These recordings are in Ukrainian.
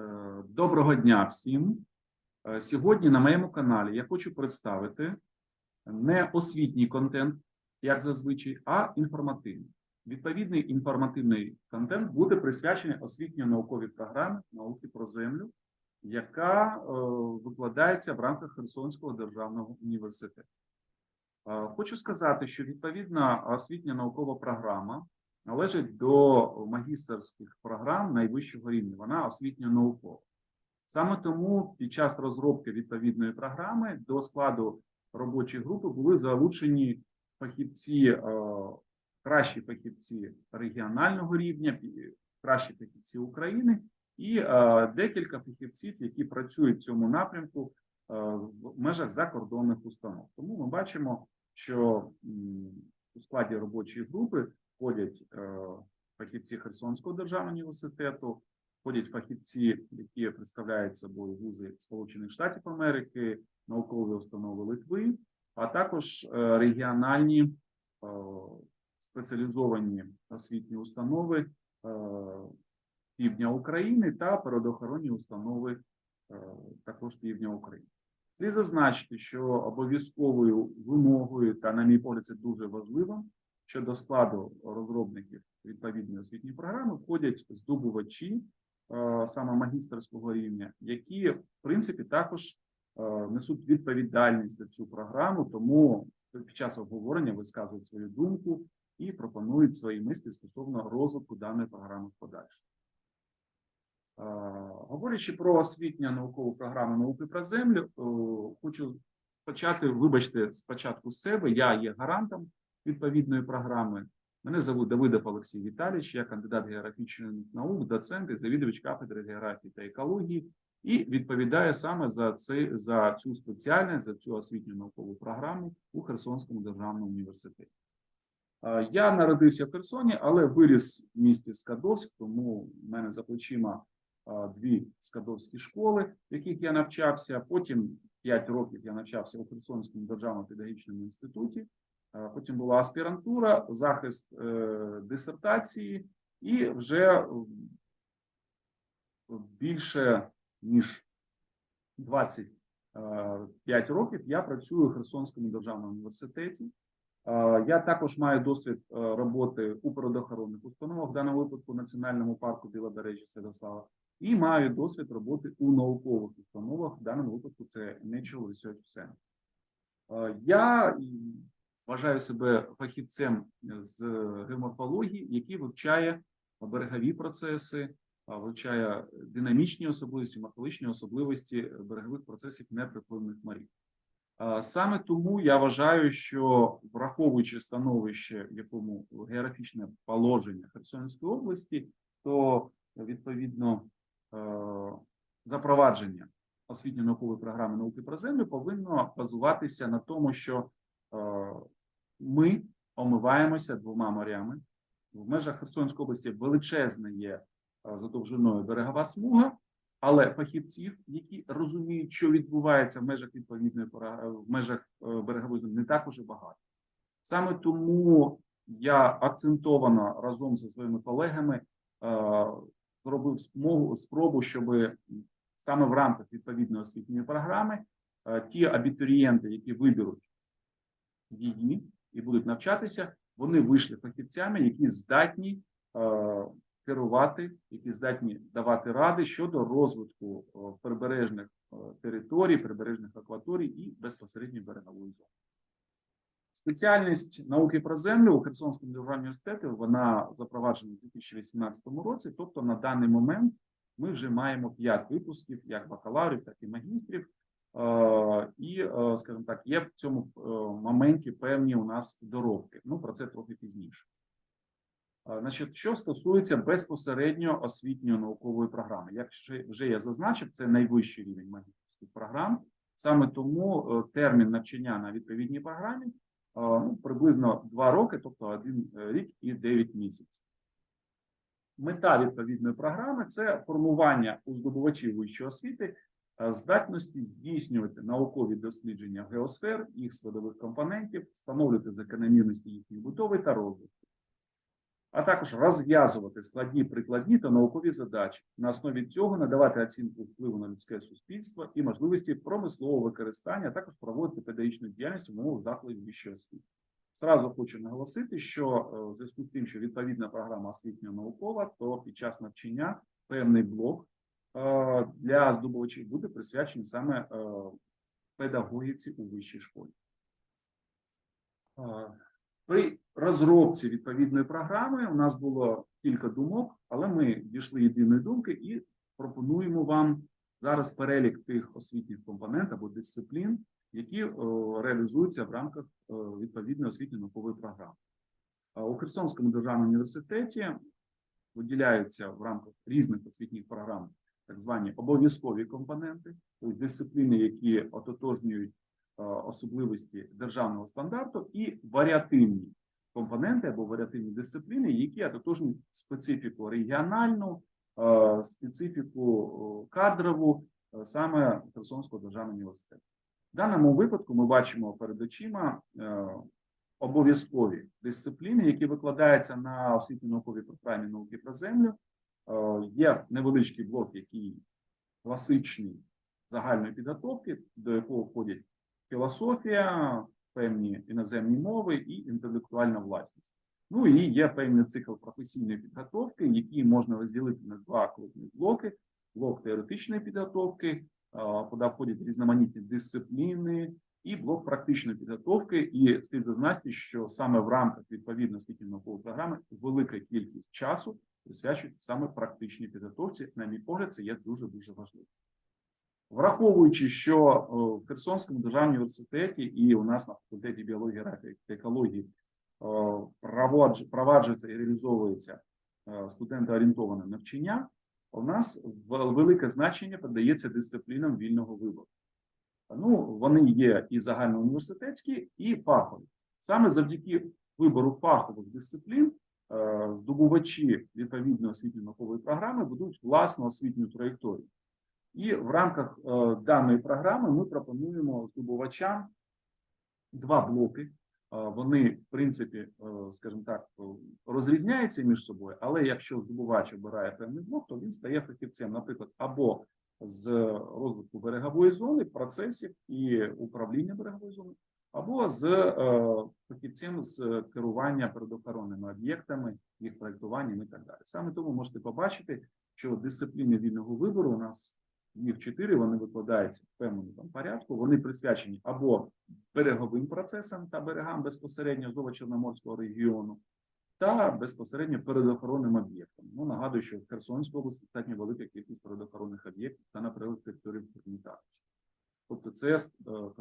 Е, Доброго дня всім. Е, Сьогодні на моєму каналі я хочу представити не освітній контент, як зазвичай, а інформативний. Відповідний інформативний контент буде присвячений освітньо-науковій програмі науки про землю, яка е, викладається в рамках Херсонського державного університету. Хочу сказати, що відповідна освітня наукова програма належить до магістерських програм найвищого рівня. Вона освітньо-наукова. Саме тому під час розробки відповідної програми до складу робочої групи були залучені фахівці, е, кращі фахівці регіонального рівня, кращі фахівці України і е, декілька фахівців, які працюють в цьому напрямку е, в межах закордонних установ. Тому ми бачимо, що у складі робочої групи входять е, фахівці Херсонського державного університету, входять фахівці, які представляють собою вузи Сполучених Штатів Америки, наукові установи Литви, а також е, регіональні е, спеціалізовані освітні установи півдня України та природоохоронні установи також півдня України. Слід зазначити, що обов'язковою вимогою, та, на мій погляд, це дуже важливо, що до складу розробників відповідної освітньої програми входять здобувачі е, саме магістерського рівня, які в принципі також е, несуть відповідальність за цю програму, тому під час обговорення висказують свою думку і пропонують свої мислі стосовно розвитку даної програми в подальшому. Е, Говорячи про освітню наукову програму науки про землю, хочу почати, вибачте, спочатку з себе. Я є гарантом відповідної програми. Мене звуть Давидов Олексій Віталійович, я кандидат географічних наук, доцент і завідувач кафедри географії та екології, і відповідаю саме за це за цю спеціальність, за цю освітню наукову програму у Херсонському державному університеті. Я народився в Херсоні, але виріс в місті Скадовськ, тому в мене за плечима дві скадовські школи, в яких я навчався. Потім 5 років я навчався у Херсонському державному педагогічному інституті. Е, Потім була аспірантура, захист е, дисертації, і вже більше ніж 25 років я працюю у Херсонському державному університеті. Е, Я також маю досвід роботи у природоохоронних установах, в даному випадку Національному парку Білобережжя Святослава, і маю досвід роботи у наукових установах, в даному випадку це Natural Research Center. Я вважаю себе фахівцем з геоморфології, який вивчає берегові процеси, вивчає динамічні особливості, морфологічні особливості берегових процесів неприпливних морів. Саме тому я вважаю, що враховуючи становище, в якому географічне положення Херсонської області, то відповідно запровадження освітньо-наукової програми науки про землю повинно базуватися на тому, що ми омиваємося двома морями. В межах Херсонської області величезна є е, за довжиною берегова смуга, але фахівців, які розуміють, що відбувається в межах відповідної пора- в межах е, берегової зони, не так уже багато. Саме тому я акцентовано разом зі своїми колегами е, зробив спробу, щоб саме в рамках відповідної освітньої програми е, ті абітурієнти, які виберуть її і будуть навчатися, вони вийшли фахівцями, які здатні е, керувати, які здатні давати ради щодо розвитку е, прибережних е, територій, прибережних акваторій і безпосередньо берегової зони. Спеціальність науки про землю у Херсонському державному університеті вона запроваджена у 2018 році. Тобто, на даний момент ми вже маємо 5 випусків, як бакалаврів, так і магістрів. Е, І, е, скажімо так, є в цьому е, моменті певні у нас доробки. Ну про це трохи пізніше. Значить, що стосується безпосередньо освітньої наукової програми, як вже я зазначив, це найвищий рівень магістерських програм. Саме тому термін навчання на відповідній програмі ну, приблизно 2 роки, тобто один рік і 9 місяців. Мета відповідної програми це формування у здобувачів вищої освіти здатності здійснювати наукові дослідження геосфер, їх складових компонентів, встановлювати закономірності їхньої будови та розвитку. а також розв'язувати складні прикладні та наукові задачі. На основі цього надавати оцінку впливу на людське суспільство і можливості промислового використання, а також проводити педагогічну діяльність в умовах закладів вищої освіти. Зразу хочу наголосити, що е, в зв'язку з тим, що відповідна програма освітньо-наукова, то під час навчання певний блок е, для здобувачів буде присвячений саме е, педагогіці у вищій школі. Е, При розробці відповідної програми у нас було кілька думок, але ми дійшли єдиної думки і пропонуємо вам зараз перелік тих освітніх компонент або дисциплін, які е, реалізуються в рамках е, відповідної освітньо-наукової програми. У Херсонському державному університеті виділяються в рамках різних освітніх програм так звані обов'язкові компоненти, тобто дисципліни, які ототожнюють е, особливості державного стандарту, і варіативні компоненти або варіативні дисципліни, які ототожнюють специфіку регіональну, е, специфіку о, кадрову е, саме Херсонського державного університету. В даному випадку ми бачимо перед очима е, обов'язкові дисципліни, які викладаються на освітньо-науковій програмі науки про землю. Е, Є невеличкий блок, який класичний загальної підготовки, до якого входять філософія, певні іноземні мови і інтелектуальна власність. Ну і є певний цикл професійної підготовки, який можна розділити на два крупні блоки: блок теоретичної підготовки, е, куди входять різноманітні дисципліни, і блок практичної підготовки. І слід зазначити, що саме в рамках відповідної освітньої наукової програми велика кількість часу присвячується саме практичній підготовці. На мій погляд, це є дуже дуже важливо. Враховуючи, що е, в Херсонському державному університеті і у нас на факультеті біології та екології е, проваджується і реалізовується е, студентоорієнтоване навчання, у нас велике значення придається дисциплінам вільного вибору. Ну, вони є і загальноуніверситетські, і фахові. Саме завдяки вибору фахових дисциплін здобувачі відповідної освітньо-наукової програми будуть власну освітню траєкторію. І в рамках е, даної програми ми пропонуємо здобувачам два блоки. Е, Вони, в принципі, е, скажімо так, е, розрізняються між собою, але якщо здобувач обирає певний блок, то він стає фахівцем, наприклад, або з розвитку берегової зони, процесів і управління берегової зони, або з е, фахівцем з керування природоохоронними об'єктами, їх проєктуванням і так далі. Саме тому можете побачити, що дисципліни вільного вибору у нас їх чотири, вони викладаються в певному там порядку. Вони присвячені або береговим процесам та берегам безпосередньо Зово-Чорноморського регіону, та безпосередньо передохоронним об'єктам. Ну нагадую, що в Херсонській області достатньо велика кількість передохоронних об'єктів та на прилеглих територіях також. Тобто, це е,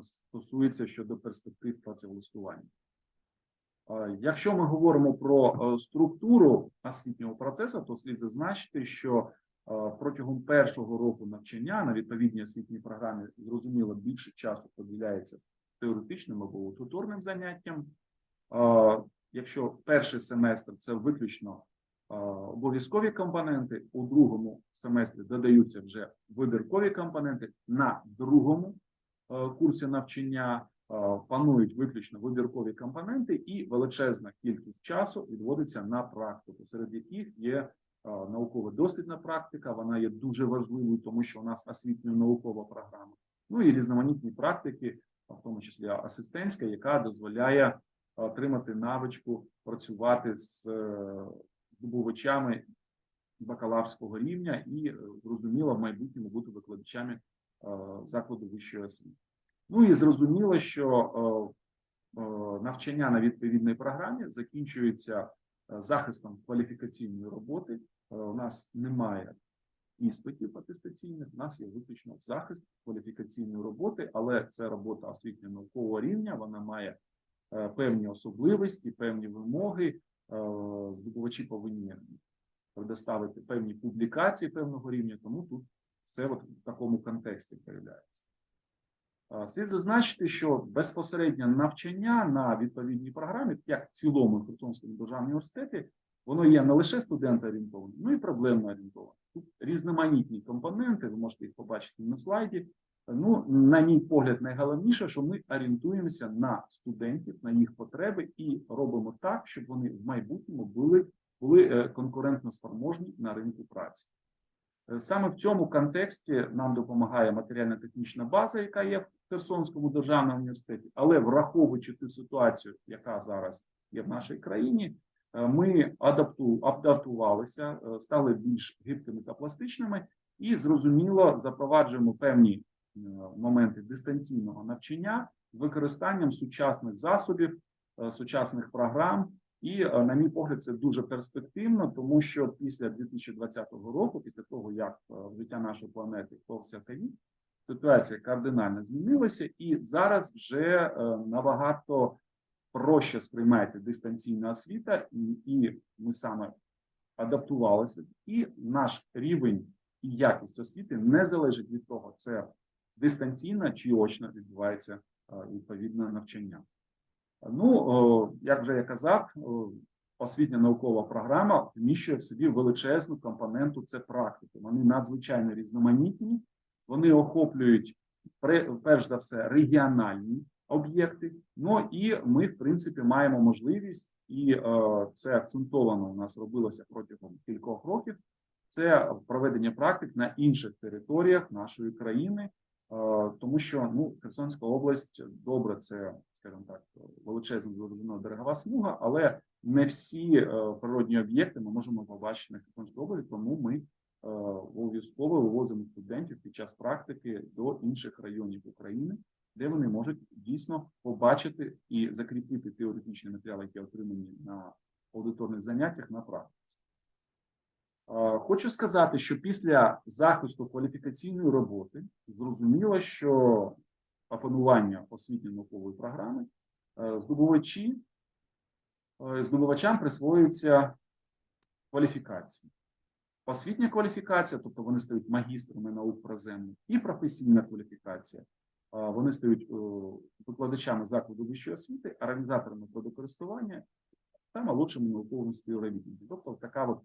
стосується щодо перспектив працевлаштування. Якщо ми говоримо про е, структуру освітнього процесу, то слід зазначити, що е, протягом першого року навчання на відповідній освітній програмі зрозуміло більше часу поділяється теоретичним або туторним заняттям. Якщо перший семестр це виключно обов'язкові компоненти, у другому семестрі додаються вже вибіркові компоненти. На другому курсі навчання панують виключно вибіркові компоненти, і величезна кількість часу відводиться на практику, серед яких є науково-дослідна практика. Вона є дуже важливою, тому що у нас освітньо-наукова програма. Ну і різноманітні практики, в тому числі асистентська, яка дозволяє отримати навичку працювати з здобувачами бакалаврського рівня і е, зрозуміло в майбутньому бути викладачами е, закладу вищої освіти. Ну і зрозуміло, що е, навчання на відповідній програмі закінчується захистом кваліфікаційної роботи. У нас немає іспитів атестаційних, у нас є виключно захист кваліфікаційної роботи, але це робота освітньо-наукового рівня, вона має певні особливості, певні вимоги. Е, Здобувачі повинні предоставити певні публікації певного рівня, тому тут все от в такому контексті проявляється. Слід зазначити, що безпосереднє навчання на відповідній програмі, як в цілому в Херсонському державному університеті, воно є не лише студентоорієнтоване, ну і проблемно орієнтоване. Тут різноманітні компоненти, ви можете їх побачити на слайді. Ну, на мій погляд, найголовніше, що ми орієнтуємося на студентів, на їх потреби і робимо так, щоб вони в майбутньому були були е, конкурентно спроможні на ринку праці. Е, Саме в цьому контексті нам допомагає матеріально-технічна база, яка є в Херсонському державному університеті, але враховуючи ту ситуацію, яка зараз є в нашій країні, е, ми адапту, адаптувалися, стали більш гибкими та пластичними, і зрозуміло запроваджуємо певні моменти дистанційного навчання з використанням сучасних засобів, е, сучасних програм. І, е, на мій погляд, це дуже перспективно, тому що після 2020 року, після того як е, життя нашої планети вторгся ковід, ситуація кардинально змінилася, і зараз вже е, набагато проще сприймається дистанційна освіта, і, і ми саме адаптувалися. І наш рівень і якість освіти не залежить від того, це дистанційно чи очно відбувається е, відповідне навчання. Ну, як вже я казав, освітня наукова програма вміщує в собі величезну компоненту це практики. Вони надзвичайно різноманітні, вони охоплюють перш за все регіональні об'єкти. Ну і ми, в принципі, маємо можливість, і е, це акцентовано у нас робилося протягом кількох років. Це проведення практик на інших територіях нашої країни, е, тому що ну Херсонська область добре, це скажімо так, величезна зрозуміла берегова смуга, але не всі е, природні об'єкти ми можемо побачити на Херсонській області, тому ми е, обов'язково вивозимо студентів під час практики до інших районів України, де вони можуть дійсно побачити і закріпити теоретичні матеріали, які отримані на аудиторних заняттях на практиці. Е, Хочу сказати, що після захисту кваліфікаційної роботи зрозуміло, що опанування освітньо-наукової програми е, здобувачі е, здобувачам присвоюються кваліфікації. Освітня кваліфікація, тобто вони стають магістрами наук про землю, і професійна кваліфікація. Вони стають викладачами закладу вищої освіти, організаторами трудокористування та молодшими науковими співробітниками. Тобто така от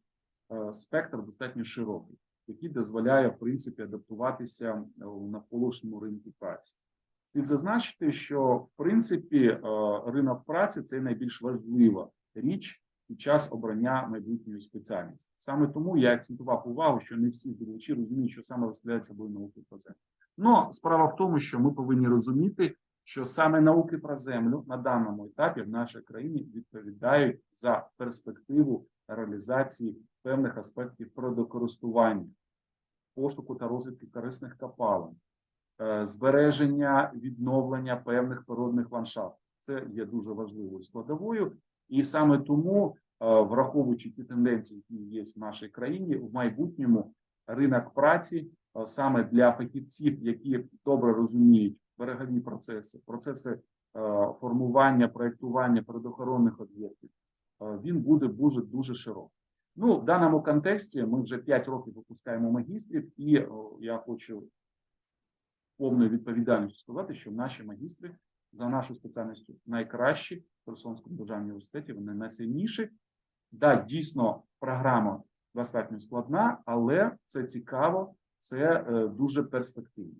спектр достатньо широкий, який дозволяє в принципі адаптуватися е, у навколишньому ринку праці. Слід зазначити, що в принципі е, ринок праці це найбільш важлива річ під час обрання майбутньої спеціальності. Саме тому я акцентував увагу, що не всі здобувачі розуміють, що саме виставляє собою науки про землю. Ну, справа в тому, що ми повинні розуміти, що саме науки про землю на даному етапі в нашій країні відповідають за перспективу реалізації певних аспектів природокористування, пошуку та розвитку корисних копалин, е, збереження відновлення певних природних ландшафтів. Це є дуже важливою складовою, і саме тому, е, враховуючи ті тенденції, які є в нашій країні, в майбутньому ринок праці е, саме для фахівців, які добре розуміють берегові процеси, процеси формування, проєктування природоохоронних об'єктів, він буде дуже дуже широкий. Ну, в даному контексті ми вже 5 років випускаємо магістрів, і я хочу повною відповідальністю сказати, що наші магістри за нашою спеціальністю найкращі в Херсонському державному університеті, вони найсильніші. Да, дійсно, програма достатньо складна, але це цікаво, це е, дуже перспективно.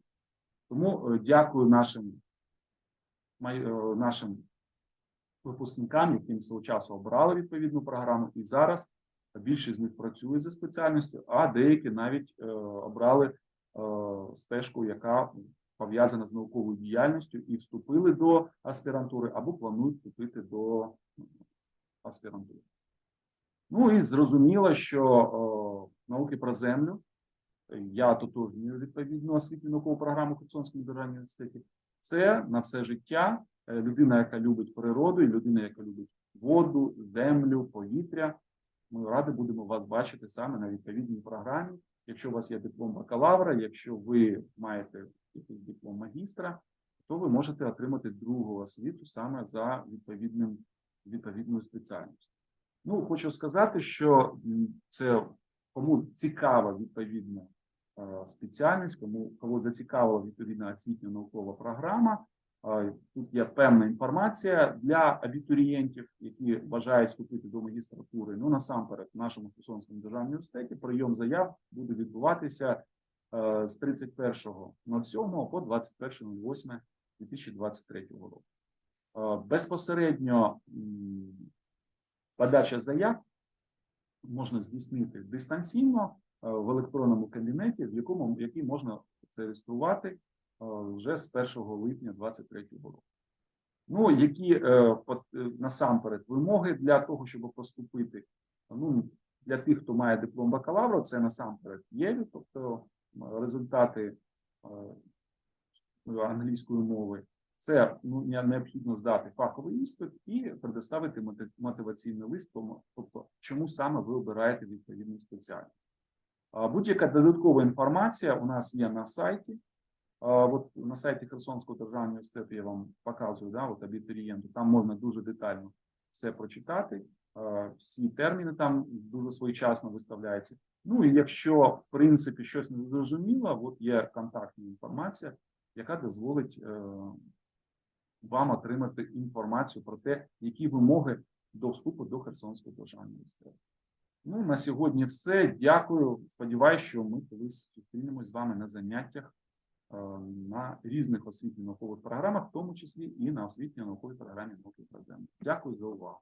Тому е, дякую нашим, е, нашим випускникам, яким свого часу обрали відповідну програму, і зараз більшість з них працює за спеціальністю, а деякі навіть е, обрали е, стежку, яка пов'язана з науковою діяльністю, і вступили до аспірантури або планують вступити до аспірантури. Ну і зрозуміло, що о, науки про землю я тотожнюю відповідну освітню наукову програму Херсонському державному університеті. Це на все життя е, людина, яка любить природу, і людина, яка любить воду, землю, повітря. Ми раді будемо вас бачити саме на відповідній програмі. Якщо у вас є диплом бакалавра, якщо ви маєте якийсь диплом магістра, то ви можете отримати другу освіту саме за відповідним відповідною спеціальністю. Ну, хочу сказати, що це кому цікава відповідна е, спеціальність, кому кого зацікавила відповідна освітня наукова програма. Е, Тут є певна інформація для абітурієнтів, які бажають вступити до магістратури. Ну насамперед, в нашому Херсонському державному університеті прийом заяв буде відбуватися е, з 31.07 по 21.08.2023 року. Е, Безпосередньо подача заяв можна здійснити дистанційно в електронному кабінеті, в якому який можна зареєструвати вже з 1 липня 2023 року. Ну, які е, е, насамперед вимоги для того, щоб поступити? Ну, для тих, хто має диплом бакалавра, це насамперед ЄВІ, тобто результати е, англійської мови. Це ну, необхідно здати фаховий іспит і предоставити мотиваційний лист, тобто, чому саме ви обираєте відповідну спеціальність. Будь-яка додаткова інформація у нас є на сайті. От на сайті Херсонського державного університету я вам показую, да, от абітурієнту, там можна дуже детально все прочитати. Всі терміни там дуже своєчасно виставляються. Ну і якщо в принципі щось не зрозуміло, от є контактна інформація, яка дозволить е, вам отримати інформацію про те, які вимоги до вступу до Херсонського державного університету. Ну, на сьогодні все. Дякую. Сподіваюсь, що ми колись зустрінемось з вами на заняттях на різних освітньо-наукових програмах, в тому числі і на освітньо-науковій програмі науки і. Дякую за увагу.